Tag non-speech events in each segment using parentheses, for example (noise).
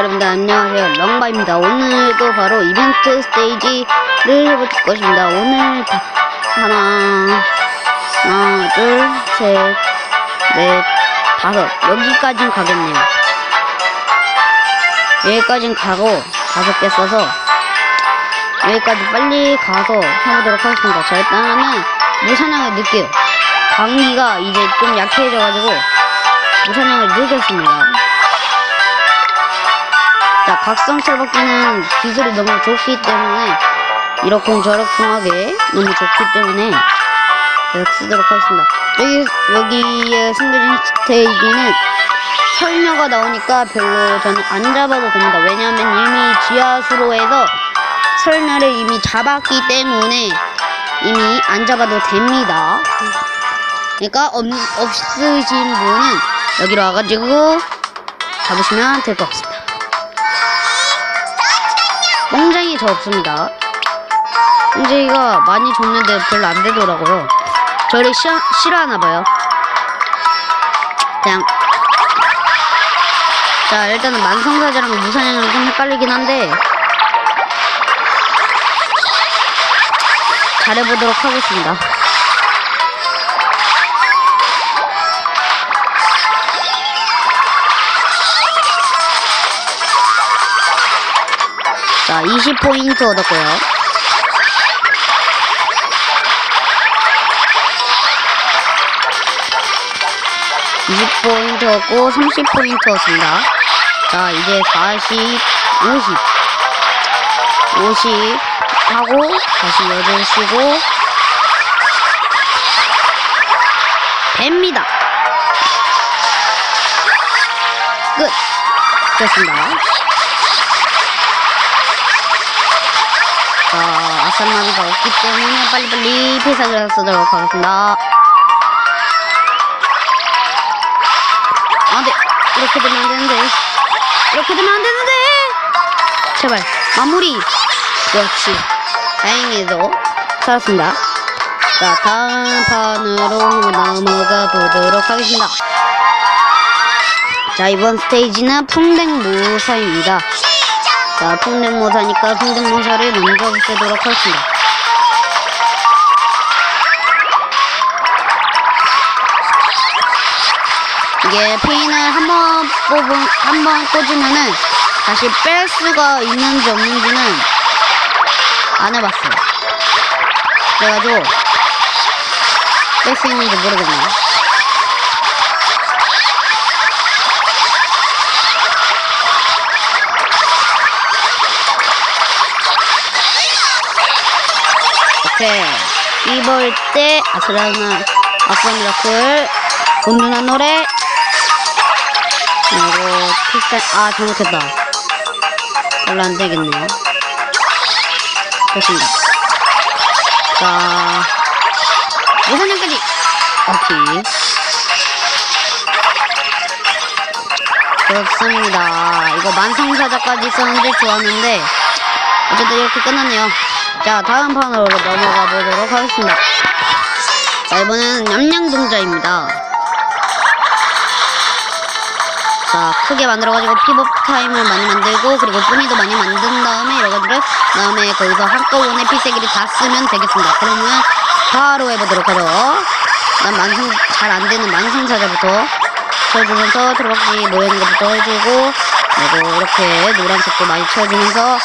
여러분들 안녕하세요. 렁바입니다. 오늘도 바로 이벤트 스테이지를 해볼 것입니다. 오늘 다 하나 하나 둘셋넷 다섯. 여기까진 가겠네요. 여기까진 가고 다섯 개 써서 여기까지 빨리 가서 해보도록 하겠습니다. 자 일단은 무사냥을 넣을게요. 광기가 이제 좀 약해져가지고 무사냥을 넣겠습니다 자, 각성 철박기는 기술이 너무 좋기 때문에 이러쿵저러쿵하게 너무 좋기 때문에 계속 쓰도록 하겠습니다. 여기 여기에 숨겨진 스테이지는 설녀가 나오니까 별로 저는 안 잡아도 됩니다. 왜냐하면 이미 지하수로에서 설녀를 이미 잡았기 때문에 이미 안 잡아도 됩니다. 그러니까 없, 없으신 분은 여기로 와가지고 잡으시면 될 것 같습니다. 저 없습니다. 뽕쟁이가 많이 줬는데 별로 안 되더라고요. 저를 싫어, 싫어하나봐요. 그냥. 자, 일단은 만성사자랑 무사냥이랑 좀 헷갈리긴 한데. 잘해보도록 하겠습니다. 자, 20포인트 얻었고요. (20) 포인트 얻고 (30) 포인트 얻습니다. 자 이제 (40) (50) (50) 하고 다시 여덟 쉬고 뱀니다 끝. 됐습니다 자, 아싸나비가 없기 때문에 빨리빨리 필살기를 쓰도록 하겠습니다. 안 돼. 이렇게 되면 안 되는데. 이렇게 되면 안 되는데. 제발, 마무리. 그렇지. 다행히도 살았습니다. 자, 다음 판으로 넘어가 보도록 하겠습니다. 자, 이번 스테이지는 풍뎅무사입니다. 자, 풍뎅모사니까 풍뎅모사를 먼저 쓰도록 하겠습니다. 이게 페인을 한 번 뽑은, 한 번 꽂으면은 다시 뺄 수가 있는지 없는지는 안 해봤어요. 그래가지고 뺄 수 있는지 모르겠네요. 오케이. 입을 때 아슬아슬한 아슬 미라클 곤둔한 노래. 그리고 필살 아 잘못했다. 별로 안 되겠네요. 됐습니다. 자 무사냥까지. 오케이. 그렇습니다. 이거 만성사자까지 썼는데 좋았는데 어쨌든 이렇게 끝났네요 자 다음 판으로 넘어가 보도록 하겠습니다. 자 이번에는 냠냥동자입니다. 자 크게 만들어가지고 픽업 타임을 많이 만들고 그리고 뿌미도 많이 만든 다음에 이래가지고 다음에 거기서 한꺼번에 필살기를 다 쓰면 되겠습니다. 그러면 바로 해보도록 하죠. 난 만성 잘 안 되는 만성사자부터 쳐주면서 들어박기 모여있는 것부터 해주고 그리고 이렇게 노란색도 많이 쳐주면서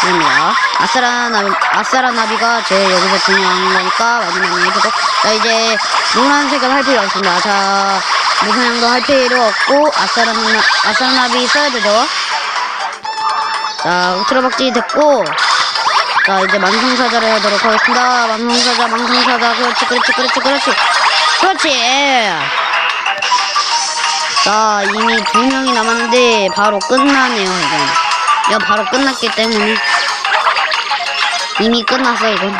됩니다. 아싸라 나비, 아싸라 나비가 제일 여기서 중요한 거니까 많이 많이 해주고 자 이제 노란색을 할 필요 없습니다. 자 무사냥도 할 필요 없고 아싸라 나, 아싸라 나비 써야 되죠. 자 우트라박지 됐고 자 이제 만성사자를 하도록 하겠습니다. 만성사자 만성사자 그렇지 그렇지 그렇지 그렇지 그렇지 자 이미 두 명이 남았는데 바로 끝나네요 이건 이거 바로 끝났기 때문에 이미 끝났어 이건.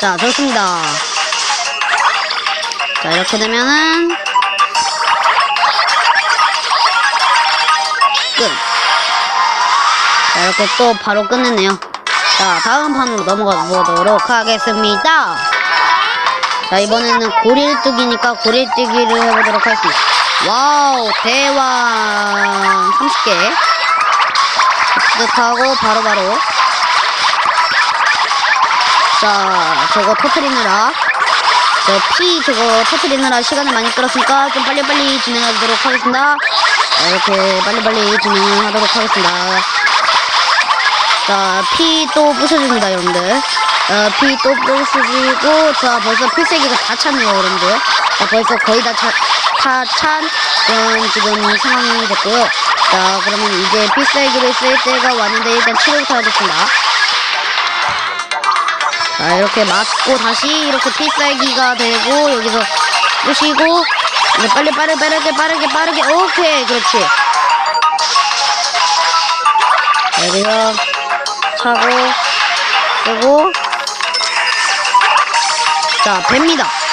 자 좋습니다. 자 이렇게 되면은 끝. 자, 이렇게 또 바로 끝냈네요. 자 다음 판으로 넘어가 보도록 하겠습니다. 자, 이번에는 고릴뜨기니까 고릴뜨기를 해보도록 하겠습니다. 와우, 대왕 30개. 습득하고 바로바로. 자, 저거 터트리느라. 저피 저거 터트리느라 시간을 많이 끌었으니까 좀 빨리빨리 진행하도록 하겠습니다. 자, 이렇게 빨리빨리 진행을 하도록 하겠습니다. 자, 피 또 부셔줍니다, 여러분들. 어, 피또 부수시고, 자, 벌써 필살기가 다 찼네요, 여러분들. 자, 벌써 거의 다 차, 다 찬, 그런 지금 상황이 됐고요. 자, 그러면 이제 필살기를 쓸 때가 왔는데, 일단 치료부터 하겠습니다. 자, 이렇게 맞고, 다시 이렇게 필살기가 되고, 여기서 부시고, 이제 빨리, 빠르게, 빠르게, 빠르게, 빠르게, 오케이, 그렇지. 여기서 차고 쓰고 자 뱀니다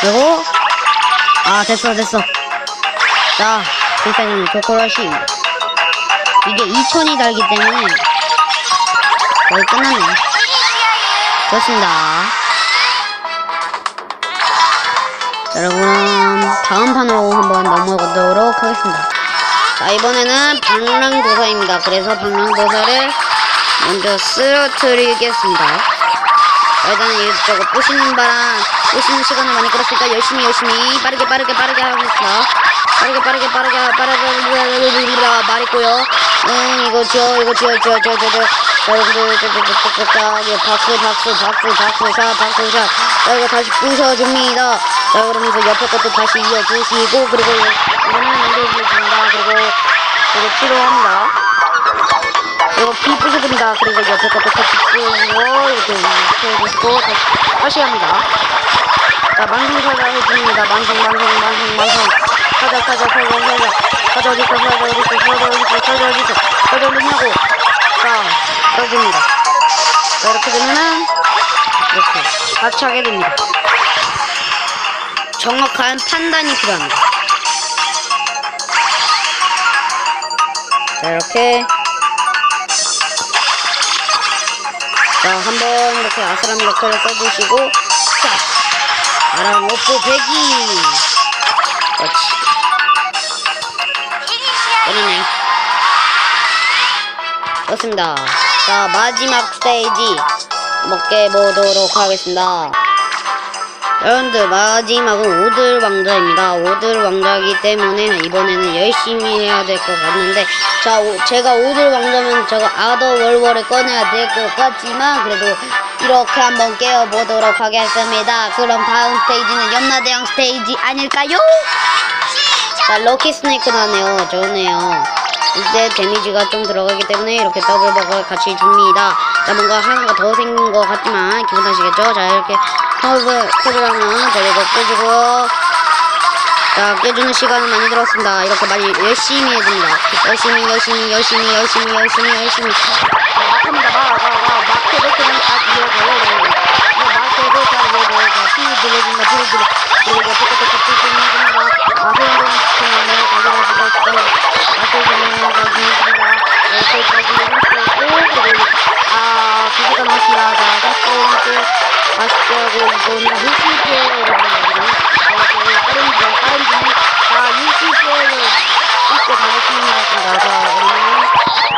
그리고 아 됐어 됐어. 자 일단은 조코라시. 이게 2000이 달기 때문에 거의 끝났네. 좋습니다. 자 여러분 다음 판으로 한번 넘어가도록 하겠습니다. 자 이번에는 방랑도사입니다. 그래서 방랑도사를 먼저 쓰러뜨리겠습니다. 자, 일단은 이쪽으로 부시는 바람 부시는 시간을 많이 끌었으니까 열심히 열심히 빠르게 빠르게 빠르게 하겠습니다. 빠르게 빠르게 빠르게 빠르게 말했고요. 응 이거 지어 이거 지어 지어 지어 지어 자 여러분들 저저저저저 이거 박수 박수 박수 박수 샷 박수 샷자 이거 다시 부셔줍니다. 자 그러면서 옆에 것도 다시 이어주시고 그리고 이거는 옮겨주십니다. 그리고 그리고 치료합니다. 이거 비 부셔줍니다. 그리고 옆에 것도 같이 뿌고 이렇게 해주시고 다시 합니다. 자 만성 사자 해줍니다. 만성 만성 만성 만성 사자 사자 사자 사자 사자 어디 있어 사자 어디 있어 사자 어디 있어 사자 어디 있어 사자 어디 있냐고 자 써줍니다. 자 이렇게 되면은 이렇게 같이 하게 됩니다. 정확한 판단이 필요합니다. 자 이렇게 자 한번 이렇게 아스람 역할을 써주시고 자 아랑 오프 배기 그렇지. 끝났네. 좋습니다. 자 마지막 스테이지 먹게 보도록 하겠습니다. 여러분들 마지막은 오들 왕자입니다. 오들 왕자이기 때문에 이번에는 열심히 해야 될 것 같는데 자 오- 제가 오들 왕자면 저거 아더 월월을 꺼내야 될 것 같지만 그래도 이렇게 한번 깨워보도록 하겠습니다. 그럼 다음 스테이지는 염라대왕 스테이지 아닐까요? 자 럭키 스네이크 나네요. 좋네요. 이제 데미지가 좀 들어가기 때문에 이렇게 더블 버거 같이 줍니다. 자 뭔가 하나가 더 생긴 것 같지만 기분 탓이겠죠? 자 이렇게 허브 커브라면 자 이거 깨주고요. 자 깨주는 시간은 많이 들었습니다. 이렇게 많이 열심히 해줍니다. 열심히 열심히 열심히 열심히 열심히 열심히 자, 막합니다. 막 막 막 막 해도 그냥 다 이어져요. 막 해도 다 이어져요. 피 들려준다 피 들려 그리고 것도 같이 해줍니다. 아 소연동 시간을 가져가시고 싶어요. 맞춰주면 가져줍니다. 여기까지 해주시고 그리고 아 두 시간 남았습니다. 자 가까운 맛있게 하고 이거는 여러분들 자 다른 분 다른 분이 자 일시제를 쉽게 가르치는 것 같습니다 자 우리는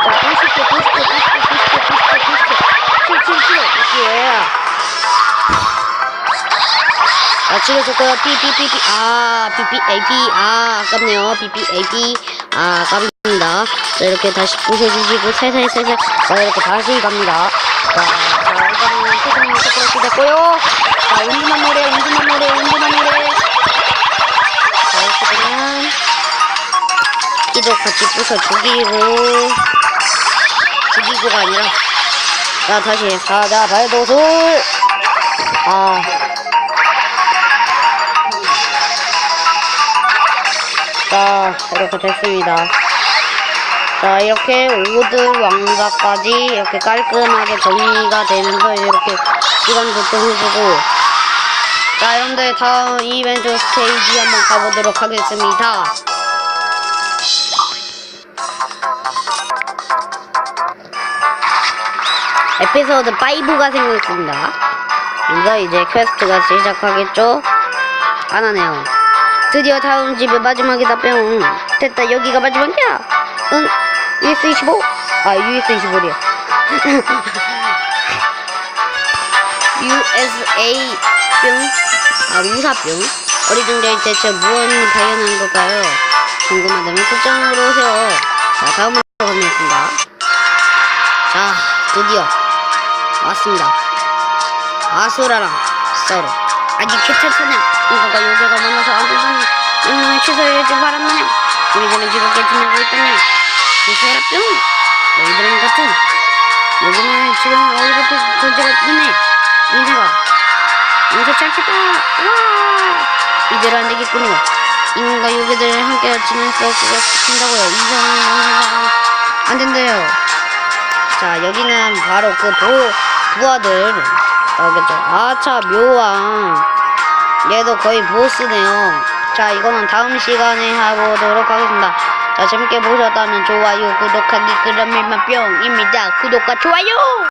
자 90개 90개 90개 90개 90개 90개 777 예. 자 치료줬고요 삐삐삐삐 아 삐삐 AP 아 아깝네요 삐삐 AP 아 아깝습니다 자 이렇게 다시 부셔주시고 살살살살 자 이렇게 다시 갑니다 자, 자 일단은 세상이 초콜릿이 됐고요 자 운주만 노래 운주만 노래 운주만 노래 피도 같이 부셔 죽이고 죽이고가 아니라 자 다시 사자 발도술 아 자, 이렇게 됐습니다. 자, 이렇게 오드 왕자까지 이렇게 깔끔하게 정리가 되면서 이렇게 시간도 좀 해주고. 자, 여러분들 다음 이벤트 스테이지 한번 가보도록 하겠습니다. 에피소드 5가 생겼습니다. 먼저 이제 퀘스트가 시작하겠죠? 안 하네요. 드디어 다음 집의 마지막이다 뿅. 됐다 여기가 마지막이야. 응? US25? 아 US25래요. (laughs) USA 뿅? 아 우사 뿅? 어리둥절 대체 무언을 발견한 걸까요? 궁금하다면 극장으로 오세요. 자 다음으로 가겠습니다. 자 드디어 왔습니다. 아수라랑 썰어. 아직 괜찮다냐? 이거가 요새가 많아서 안 된다냐? 명령을 취소해야지 바란다냐? 우리들은 즐겁게 지내고 있다냐? 취소해라 뿅! 너희들은 같은 여기는 지금 어디부터 존재가 있네 인사가 인사 찾겠다 와 이대로 안 되겠군요 인간과 요괴들을 함께 지낼 수 없다고요 이상한 안 된대요 자 여기는 바로 그 보, 부하들. 나오겠죠. 아차 묘왕. 얘도 거의 보스네요. 자 이거는 다음 시간에 해보도록 하겠습니다. 자 재밌게 보셨다면 좋아요 구독하기 그러면 뿅입니다. 구독과 좋아요